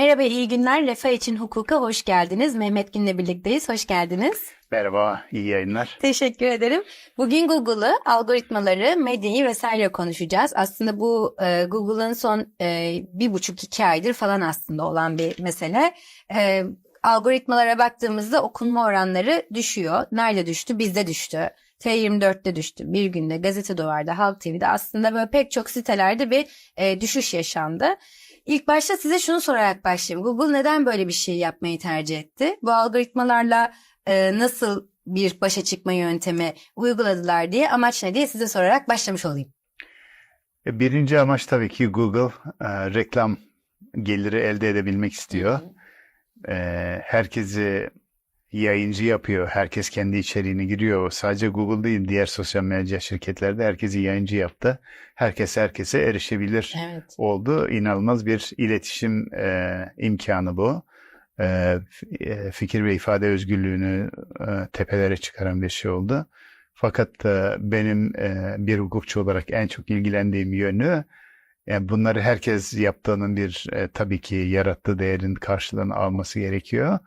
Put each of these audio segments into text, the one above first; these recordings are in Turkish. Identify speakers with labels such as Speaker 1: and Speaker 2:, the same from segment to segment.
Speaker 1: Merhaba, iyi günler. Refah için hukuka hoş geldiniz. Mehmet Gün'le birlikteyiz. Hoş geldiniz.
Speaker 2: Merhaba, iyi yayınlar.
Speaker 1: Teşekkür ederim. Bugün Google'ı, algoritmaları, medyayı vesaire konuşacağız. Aslında bu e, Google'ın son e, bir buçuk iki aydır falan aslında olan bir mesele. E, algoritmalara baktığımızda okunma oranları düşüyor. Nerede düştü? Bizde düştü. T24'te düştü. Bir günde Gazete Duvar'da, Halk TV'de aslında böyle pek çok sitelerde bir e, düşüş yaşandı. İlk başta size şunu sorarak başlayayım. Google neden böyle bir şey yapmayı tercih etti? Bu algoritmalarla e, nasıl bir başa çıkma yöntemi uyguladılar diye amaç ne diye size sorarak başlamış olayım.
Speaker 2: E, Birinci amaç tabii ki Google e, reklam geliri elde edebilmek istiyor. E, herkesi yayıncı yapıyor. Herkes kendi içeriğini giriyor. Sadece Google değil, diğer sosyal medya şirketlerde herkesi yayıncı yaptı. Herkes herkese erişebilir
Speaker 1: Evet.
Speaker 2: oldu. İnanılmaz bir iletişim e, imkanı bu. E, e, fikir ve ifade özgürlüğünü e, tepelere çıkaran bir şey oldu. Fakat e, benim e, bir hukukçu olarak en çok ilgilendiğim yönü yani bunları herkes yaptığının bir e, tabii ki yarattığı değerin karşılığını alması gerekiyor.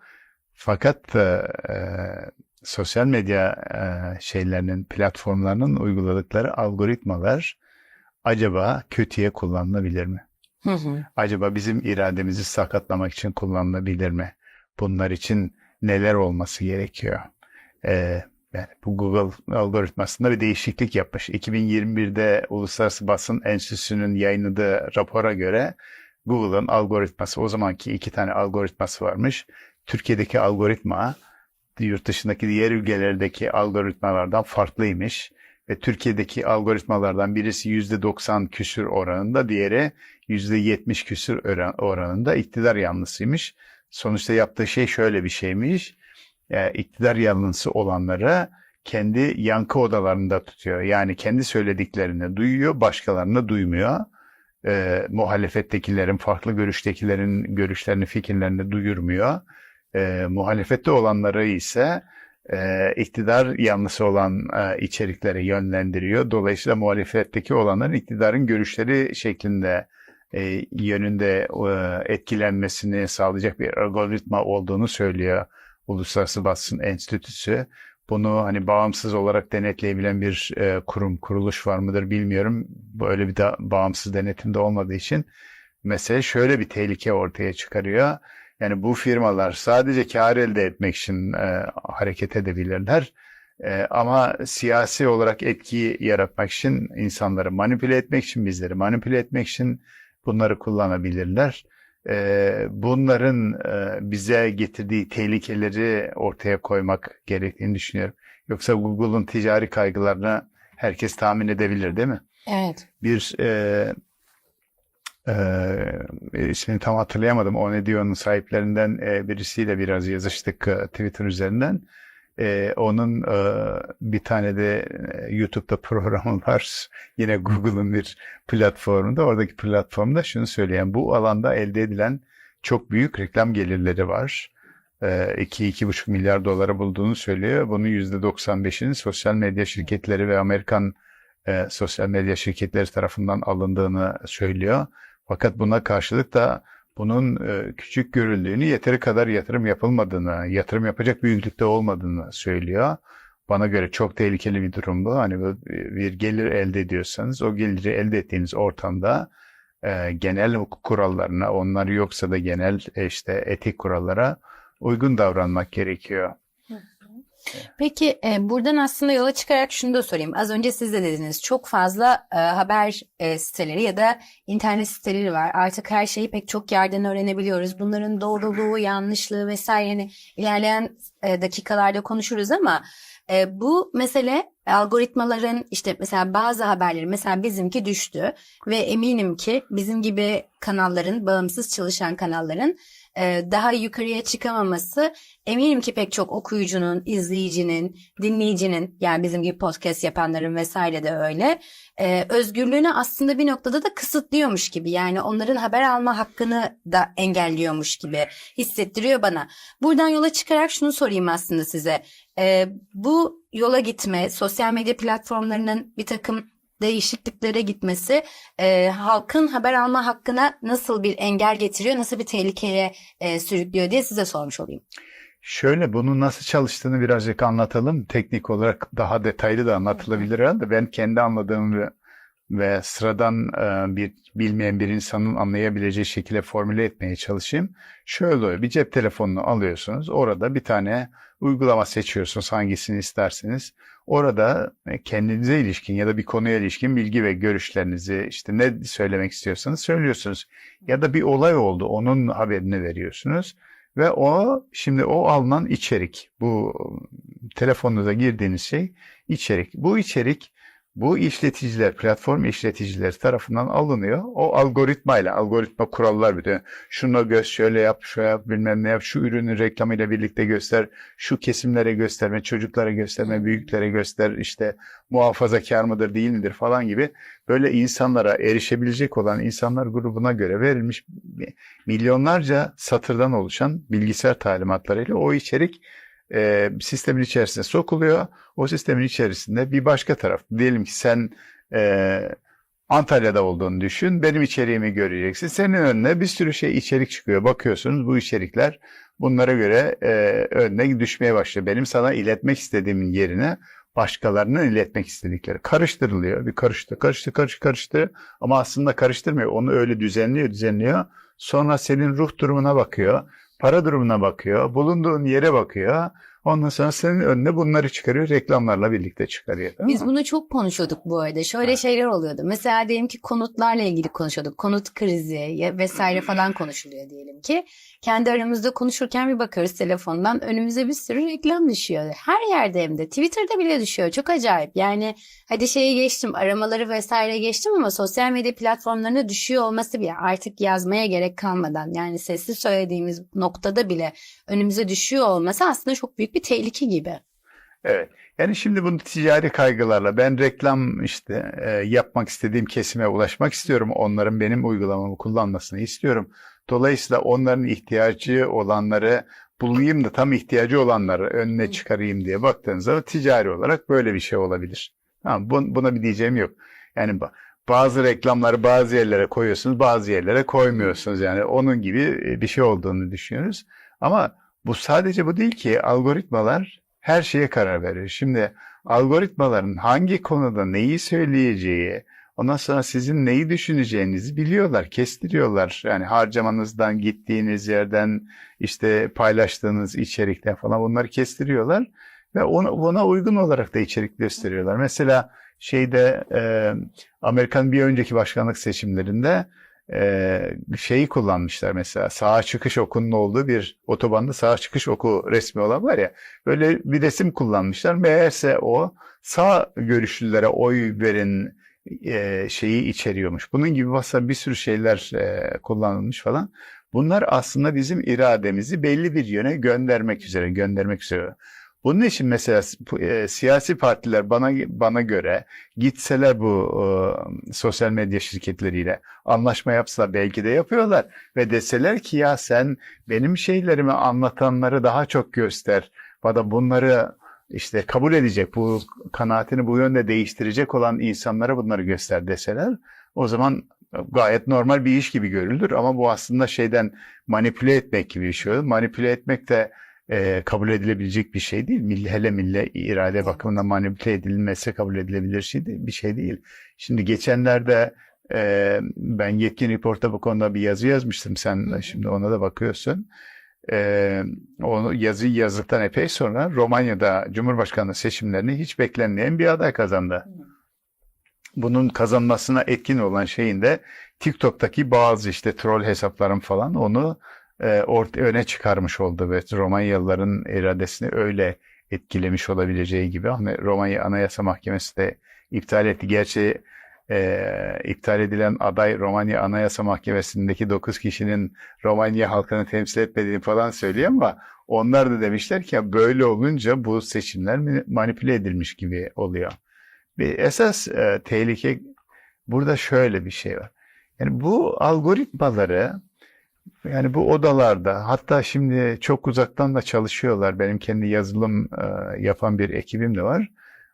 Speaker 2: Fakat e, e, sosyal medya e, şeylerinin, platformlarının uyguladıkları algoritmalar acaba kötüye kullanılabilir mi?
Speaker 1: Hı hı.
Speaker 2: Acaba bizim irademizi sakatlamak için kullanılabilir mi? Bunlar için neler olması gerekiyor? Ee, yani bu Google algoritmasında bir değişiklik yapmış. 2021'de Uluslararası Basın Enstitüsü'nün yayınladığı rapora göre Google'ın algoritması, o zamanki iki tane algoritması varmış. Türkiye'deki algoritma yurt dışındaki diğer ülkelerdeki algoritmalardan farklıymış. Ve Türkiye'deki algoritmalardan birisi %90 küsür oranında, diğeri %70 küsür oran- oranında iktidar yanlısıymış. Sonuçta yaptığı şey şöyle bir şeymiş. E, iktidar yanlısı olanları kendi yankı odalarında tutuyor. Yani kendi söylediklerini duyuyor, başkalarını duymuyor. E, muhalefettekilerin, farklı görüştekilerin görüşlerini, fikirlerini duyurmuyor. E, muhalefette olanları ise e, iktidar yanlısı olan e, içeriklere yönlendiriyor. Dolayısıyla muhalefetteki olanların iktidarın görüşleri şeklinde e, yönünde e, etkilenmesini sağlayacak bir algoritma olduğunu söylüyor Uluslararası Basın Enstitüsü. Bunu hani bağımsız olarak denetleyebilen bir e, kurum, kuruluş var mıdır bilmiyorum. Böyle bir de bağımsız denetimde olmadığı için mesele şöyle bir tehlike ortaya çıkarıyor. Yani bu firmalar sadece kar elde etmek için e, hareket edebilirler. E, ama siyasi olarak etki yaratmak için insanları manipüle etmek için bizleri manipüle etmek için bunları kullanabilirler. E, bunların e, bize getirdiği tehlikeleri ortaya koymak gerektiğini düşünüyorum. Yoksa Google'un ticari kaygılarını herkes tahmin edebilir değil mi?
Speaker 1: Evet.
Speaker 2: bir e, e, ismini tam hatırlayamadım. O ne sahiplerinden e, birisiyle biraz yazıştık e, Twitter üzerinden. E, onun e, bir tane de e, YouTube'da programı var. Yine Google'ın bir platformunda. Oradaki platformda şunu söyleyen bu alanda elde edilen çok büyük reklam gelirleri var. 2-2,5 milyar dolara bulduğunu söylüyor. Bunun %95'inin sosyal medya şirketleri ve Amerikan e, sosyal medya şirketleri tarafından alındığını söylüyor. Fakat buna karşılık da bunun e, küçük görüldüğünü, yeteri kadar yatırım yapılmadığını, yatırım yapacak büyüklükte olmadığını söylüyor. Bana göre çok tehlikeli bir durum bu. Hani bu bir gelir elde ediyorsanız o geliri elde ettiğiniz ortamda e, genel hukuk kurallarına, onlar yoksa da genel e, işte etik kurallara uygun davranmak gerekiyor.
Speaker 1: Peki e, buradan aslında yola çıkarak şunu da sorayım. Az önce siz de dediniz çok fazla e, haber e, siteleri ya da internet siteleri var. Artık her şeyi pek çok yerden öğrenebiliyoruz. Bunların doğruluğu, yanlışlığı vesaire hani ilerleyen e, dakikalarda konuşuruz ama e, bu mesele algoritmaların işte mesela bazı haberleri mesela bizimki düştü ve eminim ki bizim gibi kanalların bağımsız çalışan kanalların e, daha yukarıya çıkamaması eminim ki pek çok okuyucunun, izleyicinin, dinleyicinin yani bizim gibi podcast yapanların vesaire de öyle e, özgürlüğünü aslında bir noktada da kısıtlıyormuş gibi yani onların haber alma hakkını da engelliyormuş gibi hissettiriyor bana. Buradan yola çıkarak şunu sorayım aslında size. E, bu yola gitme, sosyal medya platformlarının bir takım değişikliklere gitmesi e, halkın haber alma hakkına nasıl bir engel getiriyor, nasıl bir tehlikeye e, sürüklüyor diye size sormuş olayım.
Speaker 2: Şöyle bunun nasıl çalıştığını birazcık anlatalım. Teknik olarak daha detaylı da anlatılabilir herhalde. Ben kendi anladığım ve, ve sıradan e, bir bilmeyen bir insanın anlayabileceği şekilde formüle etmeye çalışayım. Şöyle oluyor. Bir cep telefonunu alıyorsunuz. Orada bir tane uygulama seçiyorsunuz hangisini isterseniz. Orada e, kendinize ilişkin ya da bir konuya ilişkin bilgi ve görüşlerinizi işte ne söylemek istiyorsanız söylüyorsunuz. Ya da bir olay oldu onun haberini veriyorsunuz. Ve o şimdi o alınan içerik bu telefonunuza girdiğiniz şey içerik. Bu içerik bu işleticiler, platform işleticileri tarafından alınıyor. O algoritmayla, algoritma kurallar bir de şunu göz şöyle yap, şöyle yap, bilmem ne yap, şu ürünü reklamıyla birlikte göster, şu kesimlere gösterme, çocuklara gösterme, büyüklere göster, işte muhafazakar mıdır, değil midir falan gibi böyle insanlara erişebilecek olan insanlar grubuna göre verilmiş milyonlarca satırdan oluşan bilgisayar talimatlarıyla o içerik e, sistemin içerisine sokuluyor. O sistemin içerisinde bir başka taraf, diyelim ki sen e, Antalya'da olduğunu düşün, benim içeriğimi göreceksin. Senin önüne bir sürü şey içerik çıkıyor. Bakıyorsunuz bu içerikler bunlara göre e, önüne düşmeye başlıyor. Benim sana iletmek istediğimin yerine başkalarının iletmek istedikleri karıştırılıyor. Bir karıştı, karıştı, karıştı, karıştı. Ama aslında karıştırmıyor. Onu öyle düzenliyor, düzenliyor. Sonra senin ruh durumuna bakıyor para durumuna bakıyor, bulunduğun yere bakıyor. Ondan sonra senin önüne bunları çıkarıyor, reklamlarla birlikte çıkarıyor.
Speaker 1: Biz
Speaker 2: mi?
Speaker 1: bunu çok konuşuyorduk bu arada. Şöyle
Speaker 2: Evet.
Speaker 1: şeyler oluyordu. Mesela diyelim ki konutlarla ilgili konuşuyorduk. Konut krizi vesaire falan konuşuluyor diyelim ki. Kendi aramızda konuşurken bir bakarız telefondan önümüze bir sürü reklam düşüyor. Her yerde hem de. Twitter'da bile düşüyor. Çok acayip. Yani hadi şeyi geçtim aramaları vesaire geçtim ama sosyal medya platformlarına düşüyor olması bile artık yazmaya gerek kalmadan yani sesli söylediğimiz noktada bile önümüze düşüyor olması aslında çok büyük bir tehlike gibi.
Speaker 2: Evet. Yani şimdi bunu ticari kaygılarla ben reklam işte e, yapmak istediğim kesime ulaşmak istiyorum. Onların benim uygulamamı kullanmasını istiyorum. Dolayısıyla onların ihtiyacı olanları bulayım da tam ihtiyacı olanları önüne çıkarayım diye baktığınız zaman ticari olarak böyle bir şey olabilir. Tamam, bun- buna bir diyeceğim yok. Yani ba- bazı reklamları bazı yerlere koyuyorsunuz, bazı yerlere koymuyorsunuz. Yani onun gibi e, bir şey olduğunu düşünüyoruz. Ama bu sadece bu değil ki algoritmalar her şeye karar veriyor. Şimdi algoritmaların hangi konuda neyi söyleyeceği, ondan sonra sizin neyi düşüneceğinizi biliyorlar, kestiriyorlar. Yani harcamanızdan, gittiğiniz yerden, işte paylaştığınız içerikten falan bunları kestiriyorlar ve ona, ona uygun olarak da içerik gösteriyorlar. Mesela şeyde e, Amerikan bir önceki başkanlık seçimlerinde e, şeyi kullanmışlar mesela sağa çıkış okunun olduğu bir otobanda sağa çıkış oku resmi olan var ya böyle bir resim kullanmışlar. Meğerse o sağ görüşlülere oy verin e, şeyi içeriyormuş. Bunun gibi mesela bir sürü şeyler e, kullanılmış falan. Bunlar aslında bizim irademizi belli bir yöne göndermek üzere, göndermek üzere. Bunun için mesela e, siyasi partiler bana bana göre gitseler bu e, sosyal medya şirketleriyle anlaşma yapsa belki de yapıyorlar ve deseler ki ya sen benim şeylerimi anlatanları daha çok göster ya da bunları işte kabul edecek bu kanaatini bu yönde değiştirecek olan insanlara bunları göster deseler o zaman gayet normal bir iş gibi görülür ama bu aslında şeyden manipüle etmek gibi bir şey. Manipüle etmek de e, kabul edilebilecek bir şey değil. Milli, hele milli irade bakımından manipüle edilmesi kabul edilebilir şey değil, bir şey değil. Şimdi geçenlerde e, ben Yetkin Report'ta bu konuda bir yazı yazmıştım. Sen de şimdi ona da bakıyorsun. E, onu yazıyı yazdıktan epey sonra Romanya'da Cumhurbaşkanlığı seçimlerini hiç beklenmeyen bir aday kazandı. Bunun kazanmasına etkin olan şeyin de TikTok'taki bazı işte troll hesapların falan onu orta, öne çıkarmış oldu ve Romanyalıların iradesini öyle etkilemiş olabileceği gibi. Hani Romanya Anayasa Mahkemesi de iptal etti. Gerçi e, iptal edilen aday Romanya Anayasa Mahkemesi'ndeki 9 kişinin Romanya halkını temsil etmediğini falan söylüyor ama onlar da demişler ki böyle olunca bu seçimler manipüle edilmiş gibi oluyor. Bir esas e, tehlike burada şöyle bir şey var. Yani bu algoritmaları yani bu odalarda hatta şimdi çok uzaktan da çalışıyorlar. Benim kendi yazılım e, yapan bir ekibim de var.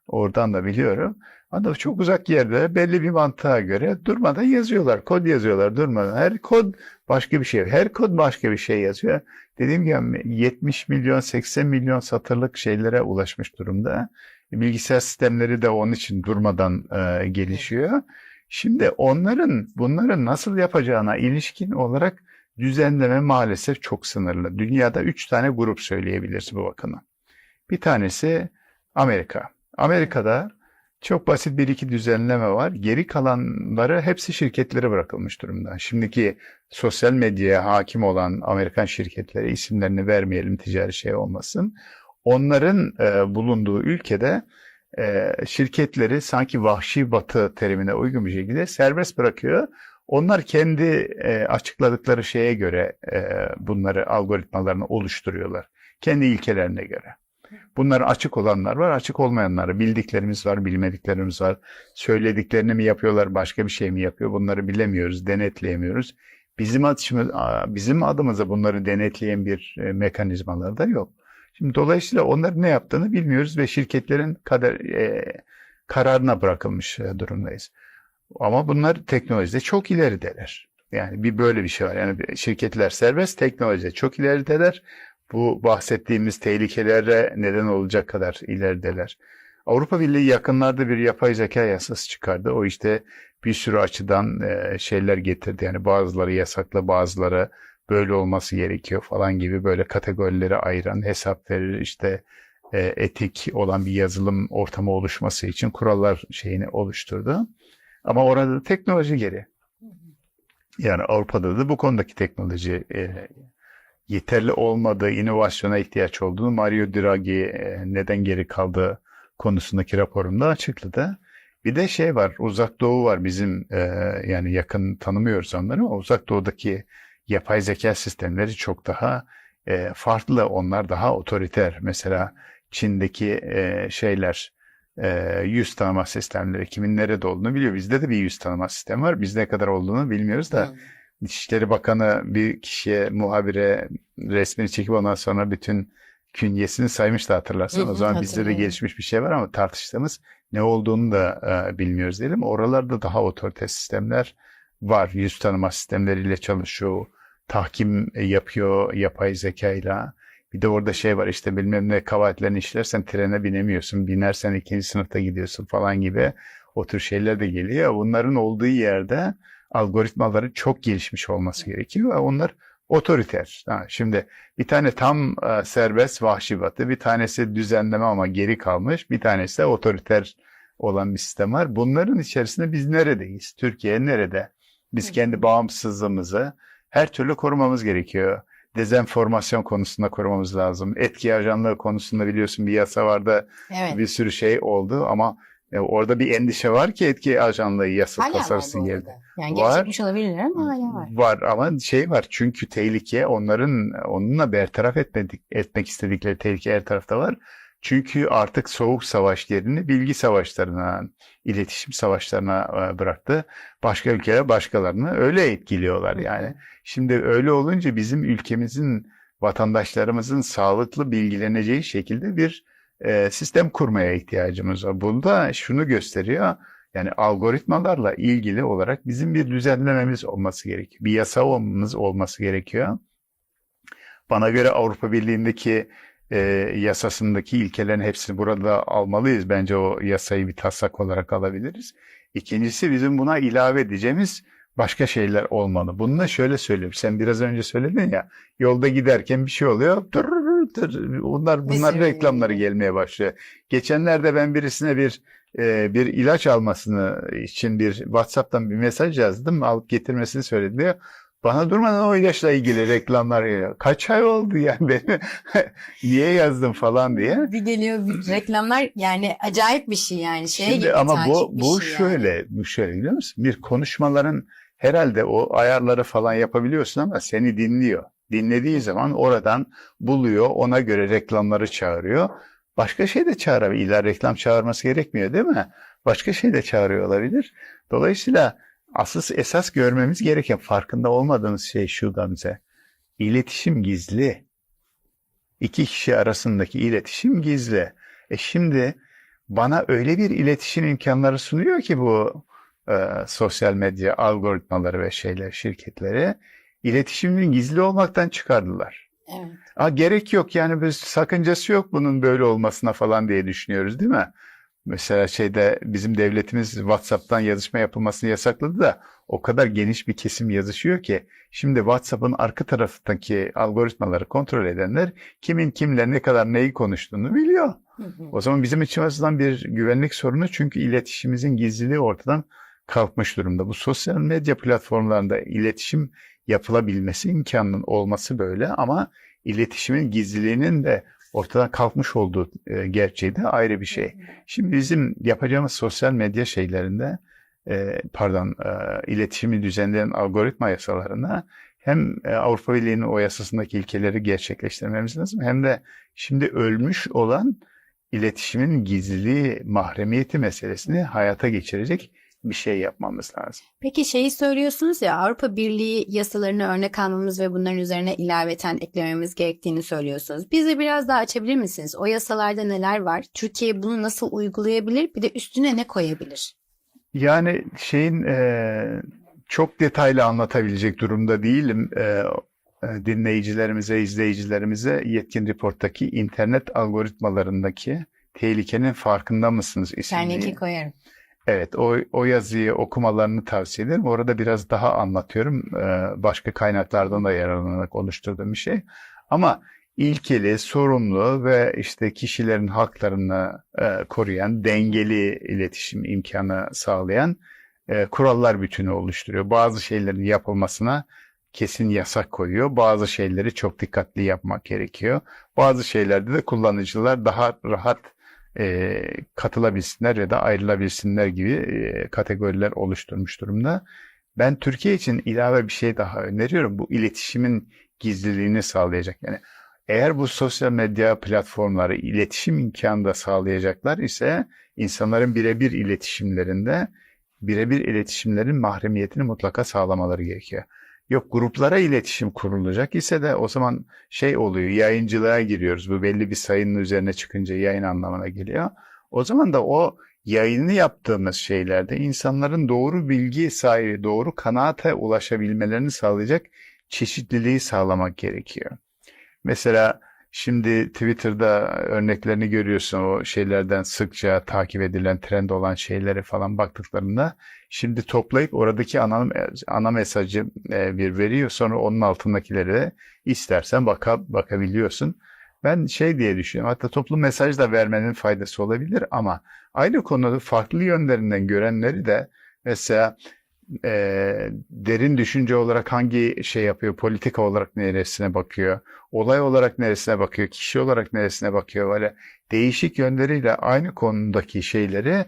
Speaker 2: Oradan da biliyorum. Adam çok uzak yerde belli bir mantığa göre durmadan yazıyorlar. Kod yazıyorlar durmadan. Her kod başka bir şey. Her kod başka bir şey yazıyor. Dediğim gibi 70 milyon 80 milyon satırlık şeylere ulaşmış durumda. Bilgisayar sistemleri de onun için durmadan e, gelişiyor. Şimdi onların bunları nasıl yapacağına ilişkin olarak düzenleme maalesef çok sınırlı. Dünyada üç tane grup söyleyebiliriz bu bakıma. Bir tanesi Amerika. Amerika'da çok basit bir iki düzenleme var. Geri kalanları hepsi şirketlere bırakılmış durumda. Şimdiki sosyal medyaya hakim olan Amerikan şirketleri isimlerini vermeyelim ticari şey olmasın. Onların e, bulunduğu ülkede e, şirketleri sanki vahşi batı terimine uygun bir şekilde serbest bırakıyor. Onlar kendi e, açıkladıkları şeye göre e, bunları algoritmalarını oluşturuyorlar. Kendi ilkelerine göre. Bunlar açık olanlar var, açık olmayanlar. Bildiklerimiz var, bilmediklerimiz var. Söylediklerini mi yapıyorlar, başka bir şey mi yapıyor? Bunları bilemiyoruz, denetleyemiyoruz. Bizim adımız, bizim adımıza bunları denetleyen bir e, mekanizmalar da yok. Şimdi dolayısıyla onların ne yaptığını bilmiyoruz ve şirketlerin kader, e, kararına bırakılmış e, durumdayız. Ama bunlar teknolojide çok ilerideler. Yani bir böyle bir şey var. Yani şirketler serbest, teknolojide çok ilerideler. Bu bahsettiğimiz tehlikelere neden olacak kadar ilerideler. Avrupa Birliği yakınlarda bir yapay zeka yasası çıkardı. O işte bir sürü açıdan e, şeyler getirdi. Yani bazıları yasaklı, bazıları böyle olması gerekiyor falan gibi böyle kategorilere ayıran hesap verir işte e, etik olan bir yazılım ortamı oluşması için kurallar şeyini oluşturdu. Ama orada da teknoloji geri. Yani Avrupa'da da bu konudaki teknoloji e, yeterli olmadığı, inovasyona ihtiyaç olduğunu Mario Draghi e, neden geri kaldığı konusundaki raporunda açıkladı. Bir de şey var, Uzak Doğu var bizim e, yani yakın tanımıyoruz onları ama Uzak Doğu'daki yapay zeka sistemleri çok daha e, farklı. Onlar daha otoriter. Mesela Çin'deki e, şeyler e, yüz tanıma sistemleri kimin nerede olduğunu biliyor. Bizde de bir yüz tanıma sistemi var. Biz ne kadar olduğunu bilmiyoruz da.
Speaker 1: Hmm.
Speaker 2: İçişleri Bakanı bir kişiye, muhabire resmini çekip ondan sonra bütün künyesini saymıştı hatırlarsan.
Speaker 1: Hı hı,
Speaker 2: o zaman bizde de gelişmiş bir şey var ama tartıştığımız ne olduğunu da e, bilmiyoruz diyelim. Oralarda daha otorite sistemler var. Yüz tanıma sistemleriyle çalışıyor. Tahkim yapıyor yapay zekayla. Bir de orada şey var işte bilmem ne kavaletlerini işlersen trene binemiyorsun. Binersen ikinci sınıfta gidiyorsun falan gibi. O tür şeyler de geliyor. Bunların olduğu yerde algoritmaların çok gelişmiş olması gerekiyor. ve Onlar otoriter. Ha, şimdi bir tane tam e, serbest vahşi batı, bir tanesi düzenleme ama geri kalmış, bir tanesi de otoriter olan bir sistem var. Bunların içerisinde biz neredeyiz? Türkiye nerede? Biz kendi bağımsızlığımızı her türlü korumamız gerekiyor. Dezenformasyon konusunda korumamız lazım. Etki ajanlığı konusunda biliyorsun bir yasa vardı.
Speaker 1: Evet.
Speaker 2: Bir sürü şey oldu ama e, orada bir endişe var ki etki ajanlığı yasa
Speaker 1: Hala var
Speaker 2: tasarısı
Speaker 1: bu
Speaker 2: geldi.
Speaker 1: Yani
Speaker 2: Var.
Speaker 1: geçmiş olabilirler ama hala var.
Speaker 2: Var ama şey var çünkü tehlike onların onunla bertaraf etmedik, etmek istedikleri tehlike her tarafta var. Çünkü artık soğuk savaş yerini bilgi savaşlarına, iletişim savaşlarına e, bıraktı. Başka ülkeler başkalarını öyle etkiliyorlar yani. Şimdi öyle olunca bizim ülkemizin vatandaşlarımızın sağlıklı bilgileneceği şekilde bir e, sistem kurmaya ihtiyacımız var. Bunda şunu gösteriyor. Yani algoritmalarla ilgili olarak bizim bir düzenlememiz olması gerekiyor. Bir yasamamız olması gerekiyor. Bana göre Avrupa Birliği'ndeki e, yasasındaki ilkelerin hepsini burada almalıyız. Bence o yasayı bir taslak olarak alabiliriz. İkincisi bizim buna ilave edeceğimiz başka şeyler olmalı. Bunu da şöyle söyleyeyim. Sen biraz önce söyledin ya yolda giderken bir şey oluyor. Tır, tır, bunlar bunlar
Speaker 1: Mesela-
Speaker 2: reklamları gelmeye başlıyor. Geçenlerde ben birisine bir e, bir ilaç almasını için bir WhatsApp'tan bir mesaj yazdım. Alıp getirmesini söyledi diyor. Bana durmadan o ilaçla ilgili reklamlar geliyor. Kaç ay oldu yani beni niye yazdım falan diye.
Speaker 1: Bir geliyor bir reklamlar yani acayip bir şey yani. Şey
Speaker 2: Şimdi
Speaker 1: gibi
Speaker 2: ama bu bu
Speaker 1: şey yani.
Speaker 2: şöyle bu şöyle biliyor musun? Bir konuşmaların herhalde o ayarları falan yapabiliyorsun ama seni dinliyor. Dinlediği zaman oradan buluyor, ona göre reklamları çağırıyor. Başka şey de çağırabilir. İlla reklam çağırması gerekmiyor değil mi? Başka şey de çağırıyor olabilir. Dolayısıyla asıl esas görmemiz gereken farkında olmadığımız şey şu Gamze. İletişim gizli. İki kişi arasındaki iletişim gizli. E şimdi bana öyle bir iletişim imkanları sunuyor ki bu e, sosyal medya algoritmaları ve şeyler şirketleri iletişimin gizli olmaktan çıkardılar.
Speaker 1: Evet.
Speaker 2: Aa, gerek yok yani bir sakıncası yok bunun böyle olmasına falan diye düşünüyoruz değil mi? Mesela şeyde bizim devletimiz WhatsApp'tan yazışma yapılmasını yasakladı da o kadar geniş bir kesim yazışıyor ki şimdi WhatsApp'ın arka tarafındaki algoritmaları kontrol edenler kimin kimle ne kadar neyi konuştuğunu biliyor.
Speaker 1: Hı hı.
Speaker 2: O zaman bizim için açısından bir güvenlik sorunu çünkü iletişimimizin gizliliği ortadan kalkmış durumda. Bu sosyal medya platformlarında iletişim yapılabilmesi imkanının olması böyle ama iletişimin gizliliğinin de ortadan kalkmış olduğu e, gerçeği de ayrı bir şey. Şimdi bizim yapacağımız sosyal medya şeylerinde e, pardon e, iletişimi düzenleyen algoritma yasalarına hem Avrupa Birliği'nin o yasasındaki ilkeleri gerçekleştirmemiz lazım hem de şimdi ölmüş olan iletişimin gizliliği, mahremiyeti meselesini hayata geçirecek bir şey yapmamız lazım.
Speaker 1: Peki şeyi söylüyorsunuz ya Avrupa Birliği yasalarını örnek almamız ve bunların üzerine ilaveten eklememiz gerektiğini söylüyorsunuz. Bize biraz daha açabilir misiniz? O yasalarda neler var? Türkiye bunu nasıl uygulayabilir? Bir de üstüne ne koyabilir?
Speaker 2: Yani şeyin e, çok detaylı anlatabilecek durumda değilim. E, e, dinleyicilerimize, izleyicilerimize Yetkin Report'taki internet algoritmalarındaki tehlikenin farkında mısınız isimli.
Speaker 1: Linki koyarım.
Speaker 2: Evet, o, o yazıyı okumalarını tavsiye ederim. Orada biraz daha anlatıyorum. Ee, başka kaynaklardan da yararlanarak oluşturduğum bir şey. Ama ilkeli, sorumlu ve işte kişilerin haklarını e, koruyan, dengeli iletişim imkanı sağlayan e, kurallar bütünü oluşturuyor. Bazı şeylerin yapılmasına kesin yasak koyuyor. Bazı şeyleri çok dikkatli yapmak gerekiyor. Bazı şeylerde de kullanıcılar daha rahat e, katılabilsinler ya da ayrılabilsinler gibi e, kategoriler oluşturmuş durumda. Ben Türkiye için ilave bir şey daha öneriyorum. Bu iletişimin gizliliğini sağlayacak. Yani eğer bu sosyal medya platformları iletişim imkanı da sağlayacaklar ise insanların birebir iletişimlerinde birebir iletişimlerin mahremiyetini mutlaka sağlamaları gerekiyor. Yok gruplara iletişim kurulacak ise de o zaman şey oluyor yayıncılığa giriyoruz. Bu belli bir sayının üzerine çıkınca yayın anlamına geliyor. O zaman da o yayını yaptığımız şeylerde insanların doğru bilgi sahibi, doğru kanaate ulaşabilmelerini sağlayacak çeşitliliği sağlamak gerekiyor. Mesela şimdi Twitter'da örneklerini görüyorsun. O şeylerden sıkça takip edilen trend olan şeylere falan baktıklarında şimdi toplayıp oradaki ana, ana mesajı e, bir veriyor. Sonra onun altındakileri de istersen baka, bakabiliyorsun. Ben şey diye düşünüyorum. Hatta toplu mesaj da vermenin faydası olabilir ama aynı konuda farklı yönlerinden görenleri de mesela e, derin düşünce olarak hangi şey yapıyor, politika olarak neresine bakıyor, olay olarak neresine bakıyor, kişi olarak neresine bakıyor, böyle değişik yönleriyle aynı konudaki şeyleri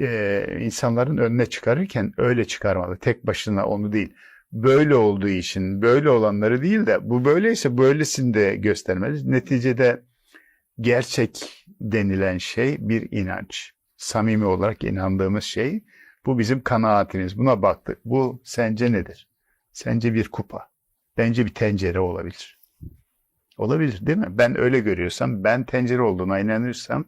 Speaker 2: e, insanların önüne çıkarırken öyle çıkarmalı. Tek başına onu değil. Böyle olduğu için böyle olanları değil de bu böyleyse böylesini de göstermeli. Neticede gerçek denilen şey bir inanç. Samimi olarak inandığımız şey. Bu bizim kanaatimiz. Buna baktık. Bu sence nedir? Sence bir kupa. Bence bir tencere olabilir. Olabilir değil mi? Ben öyle görüyorsam, ben tencere olduğuna inanırsam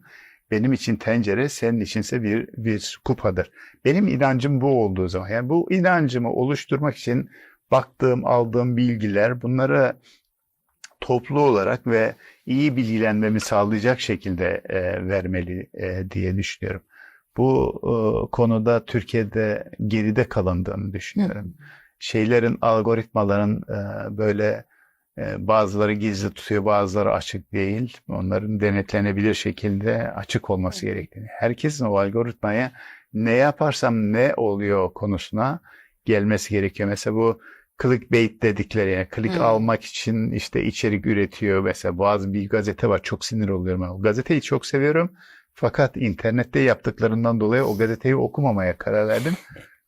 Speaker 2: benim için tencere, senin içinse bir, bir kupadır. Benim inancım bu olduğu zaman, yani bu inancımı oluşturmak için baktığım, aldığım bilgiler bunları toplu olarak ve iyi bilgilenmemi sağlayacak şekilde e, vermeli e, diye düşünüyorum. Bu e, konuda Türkiye'de geride kalındığını düşünüyorum. Şeylerin, algoritmaların e, böyle e, bazıları gizli tutuyor, bazıları açık değil. Onların denetlenebilir şekilde açık olması gerektiğini. Herkesin o algoritmaya ne yaparsam ne oluyor konusuna gelmesi gerekiyor. Mesela bu clickbait dedikleri yani click
Speaker 1: Hmm.
Speaker 2: almak için işte içerik üretiyor. Mesela bazı bir gazete var çok sinir oluyorum. O gazeteyi çok seviyorum. Fakat internette yaptıklarından dolayı o gazeteyi okumamaya karar verdim.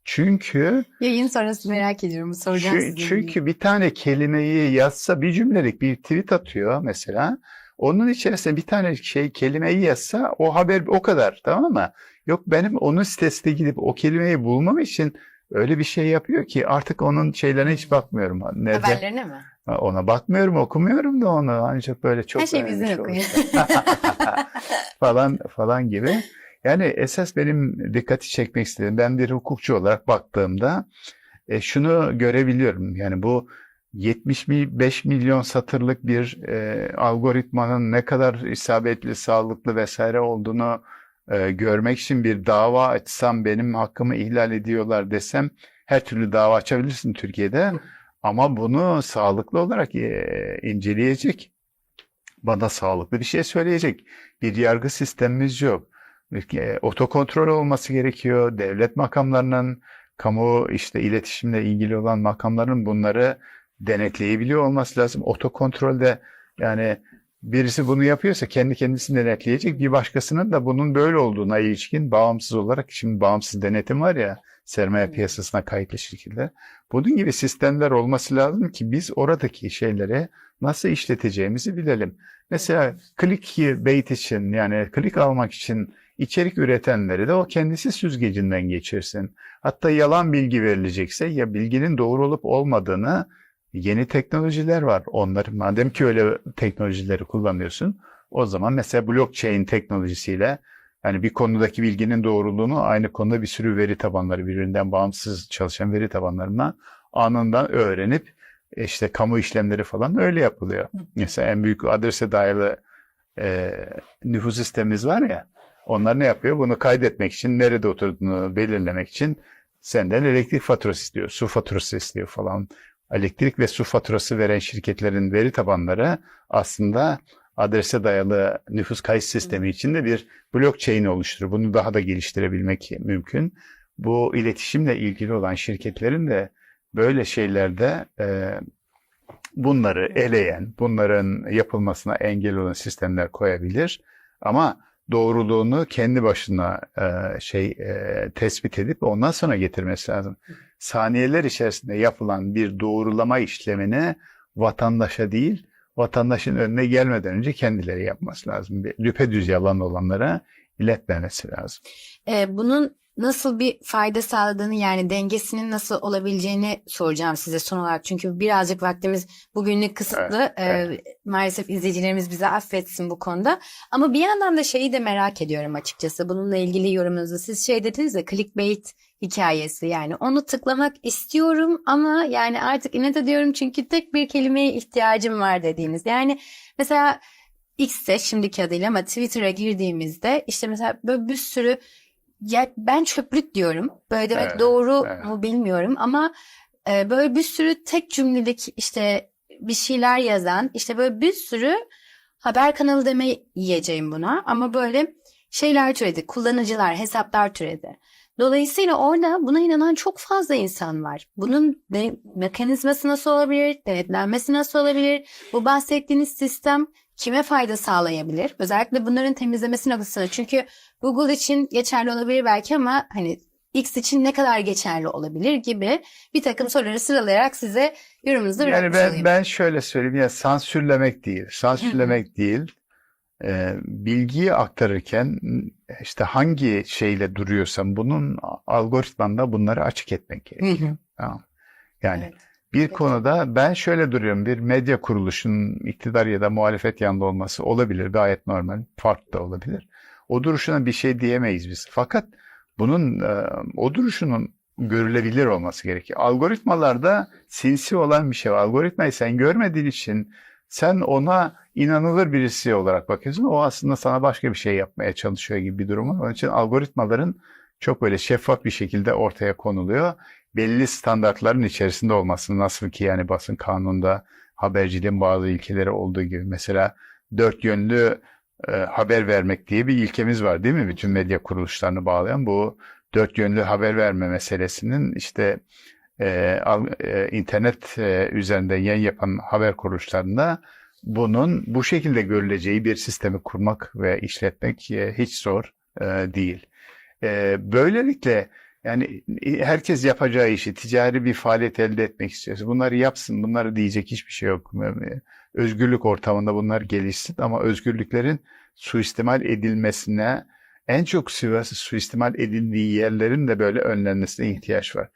Speaker 2: Çünkü
Speaker 1: Yayın sonrası merak ediyorum. Soracağım
Speaker 2: çünkü,
Speaker 1: size.
Speaker 2: çünkü bir tane kelimeyi yazsa bir cümlelik bir tweet atıyor mesela. Onun içerisinde bir tane şey kelimeyi yazsa o haber o kadar tamam mı? Yok benim onun sitesine gidip o kelimeyi bulmam için öyle bir şey yapıyor ki artık onun şeylerine hiç bakmıyorum. Nerede?
Speaker 1: Haberlerine mi?
Speaker 2: Ona bakmıyorum, okumuyorum da onu. Ancak böyle çok
Speaker 1: Her bizden
Speaker 2: şey
Speaker 1: okuyun.
Speaker 2: olursa. falan falan gibi. Yani esas benim dikkati çekmek istediğim, ben bir hukukçu olarak baktığımda e, şunu görebiliyorum. Yani bu 75 milyon satırlık bir e, algoritmanın ne kadar isabetli, sağlıklı vesaire olduğunu e, görmek için bir dava açsam benim hakkımı ihlal ediyorlar desem her türlü dava açabilirsin Türkiye'de. Ama bunu sağlıklı olarak e, inceleyecek, bana sağlıklı bir şey söyleyecek bir yargı sistemimiz yok. Otokontrol olması gerekiyor. Devlet makamlarının, kamu işte iletişimle ilgili olan makamların bunları denetleyebiliyor olması lazım. Otokontrolde yani birisi bunu yapıyorsa kendi kendisini denetleyecek. Bir başkasının da bunun böyle olduğuna ilişkin bağımsız olarak şimdi bağımsız denetim var ya sermaye piyasasına kayıtlı şirketler. Bunun gibi sistemler olması lazım ki biz oradaki şeyleri nasıl işleteceğimizi bilelim. Mesela clickbait için yani klik almak için içerik üretenleri de o kendisi süzgecinden geçirsin. Hatta yalan bilgi verilecekse ya bilginin doğru olup olmadığını yeni teknolojiler var. Onları madem ki öyle teknolojileri kullanıyorsun o zaman mesela blockchain teknolojisiyle yani bir konudaki bilginin doğruluğunu aynı konuda bir sürü veri tabanları birbirinden bağımsız çalışan veri tabanlarına anından öğrenip işte kamu işlemleri falan öyle yapılıyor. Mesela en büyük adrese dayalı e, nüfus sistemimiz var ya onlar ne yapıyor? Bunu kaydetmek için nerede oturduğunu belirlemek için senden elektrik faturası istiyor, su faturası istiyor falan. Elektrik ve su faturası veren şirketlerin veri tabanları aslında adrese dayalı nüfus kayıt sistemi içinde bir blockchain oluşturur. Bunu daha da geliştirebilmek mümkün. Bu iletişimle ilgili olan şirketlerin de böyle şeylerde e, bunları eleyen, bunların yapılmasına engel olan sistemler koyabilir. Ama doğruluğunu kendi başına e, şey e, tespit edip ondan sonra getirmesi lazım. Saniyeler içerisinde yapılan bir doğrulama işlemini vatandaşa değil, vatandaşın önüne gelmeden önce kendileri yapması lazım. Bir Düpedüz yalan olanlara iletmemesi lazım.
Speaker 1: Ee, bunun nasıl bir fayda sağladığını yani dengesinin nasıl olabileceğini soracağım size son olarak. Çünkü birazcık vaktimiz bugünlük kısıtlı.
Speaker 2: Evet,
Speaker 1: Ee, maalesef izleyicilerimiz bize affetsin bu konuda. Ama bir yandan da şeyi de merak ediyorum açıkçası. Bununla ilgili yorumunuzu. Siz şey dediniz ya clickbait hikayesi yani onu tıklamak istiyorum ama yani artık inat ediyorum çünkü tek bir kelimeye ihtiyacım var dediğiniz. Yani mesela X'te şimdiki adıyla ama Twitter'a girdiğimizde işte mesela böyle bir sürü ya ben çöplük diyorum. Böyle demek
Speaker 2: Evet,
Speaker 1: doğru
Speaker 2: evet.
Speaker 1: mu bilmiyorum ama e, böyle bir sürü tek cümlelik işte bir şeyler yazan işte böyle bir sürü haber kanalı deme yiyeceğim buna ama böyle şeyler türedi, kullanıcılar, hesaplar türedi. Dolayısıyla orada buna inanan çok fazla insan var. Bunun de, mekanizması nasıl olabilir, denetlenmesi nasıl olabilir, bu bahsettiğiniz sistem kime fayda sağlayabilir? Özellikle bunların temizlemesi noktasında. Çünkü Google için geçerli olabilir belki ama hani X için ne kadar geçerli olabilir gibi bir takım soruları sıralayarak size yorumunuzu
Speaker 2: Yani
Speaker 1: bırakmış
Speaker 2: ben,
Speaker 1: olayım.
Speaker 2: ben şöyle söyleyeyim ya sansürlemek değil. Sansürlemek değil. E, bilgiyi aktarırken işte hangi şeyle duruyorsam bunun algoritmanda bunları açık etmek gerekiyor.
Speaker 1: hı.
Speaker 2: Tamam. Yani
Speaker 1: Evet.
Speaker 2: bir
Speaker 1: Peki.
Speaker 2: konuda ben şöyle duruyorum. Bir medya kuruluşunun iktidar ya da muhalefet yanında olması olabilir. Gayet normal. Farklı da olabilir. O duruşuna bir şey diyemeyiz biz. Fakat bunun e, o duruşunun görülebilir olması gerekiyor. Algoritmalarda sinsi olan bir şey var. Algoritmayı sen görmediğin için sen ona inanılır birisi olarak bakıyorsun. O aslında sana başka bir şey yapmaya çalışıyor gibi bir durum var. Onun için algoritmaların çok böyle şeffaf bir şekilde ortaya konuluyor. Belli standartların içerisinde olması nasıl ki yani basın kanununda haberciliğin bazı ilkeleri olduğu gibi. Mesela dört yönlü e, haber vermek diye bir ilkemiz var değil mi? Bütün medya kuruluşlarını bağlayan bu dört yönlü haber verme meselesinin işte e, e, internet e, üzerinde yayın yapan haber kuruluşlarında bunun bu şekilde görüleceği bir sistemi kurmak ve işletmek e, hiç zor e, değil. E, böylelikle yani herkes yapacağı işi, ticari bir faaliyet elde etmek istiyorsa bunları yapsın, bunları diyecek hiçbir şey yok. Özgürlük ortamında bunlar gelişsin ama özgürlüklerin suistimal edilmesine en çok su- suistimal edildiği yerlerin de böyle önlenmesine ihtiyaç var.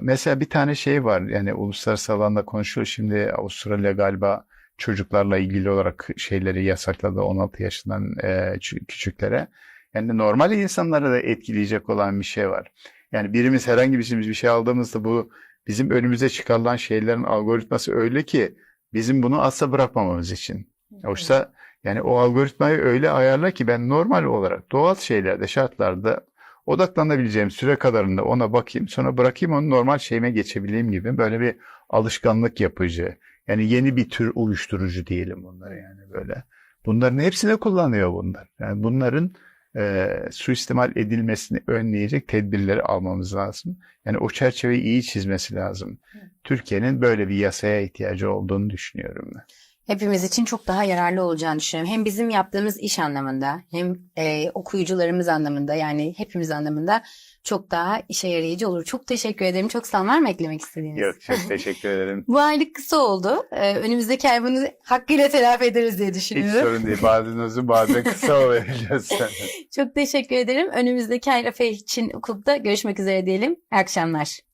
Speaker 2: Mesela bir tane şey var yani uluslararası alanda konuşuyor şimdi Avustralya galiba çocuklarla ilgili olarak şeyleri yasakladı 16 yaşından e, çü- küçüklere. Yani normal insanlara da etkileyecek olan bir şey var. Yani birimiz herhangi birimiz bir şey aldığımızda bu bizim önümüze çıkarılan şeylerin algoritması öyle ki bizim bunu asla bırakmamamız için. Oysa yani o algoritmayı öyle ayarla ki ben normal olarak doğal şeylerde, şartlarda odaklanabileceğim süre kadarında ona bakayım, sonra bırakayım onu normal şeyime geçebileyim gibi böyle bir alışkanlık yapıcı. Yani yeni bir tür uyuşturucu diyelim bunları yani böyle. Bunların hepsini kullanıyor bunlar. Yani bunların e, suistimal edilmesini önleyecek tedbirleri almamız lazım. Yani o çerçeveyi iyi çizmesi lazım. Türkiye'nin böyle bir yasaya ihtiyacı olduğunu düşünüyorum ben.
Speaker 1: Hepimiz için çok daha yararlı olacağını düşünüyorum. Hem bizim yaptığımız iş anlamında hem e, okuyucularımız anlamında yani hepimiz anlamında çok daha işe yarayıcı olur. Çok teşekkür ederim. Çok sağ olun. Var mı eklemek istediğiniz?
Speaker 2: Yok çok teşekkür ederim.
Speaker 1: Bu aylık kısa oldu. Ee, önümüzdeki ay bunu hakkıyla telafi ederiz diye
Speaker 2: Hiç
Speaker 1: düşünüyorum.
Speaker 2: sorun değil. Bazen uzun bazen kısa olabiliyoruz.
Speaker 1: Çok teşekkür ederim. Önümüzdeki ay Rafa için okulda görüşmek üzere diyelim. İyi akşamlar.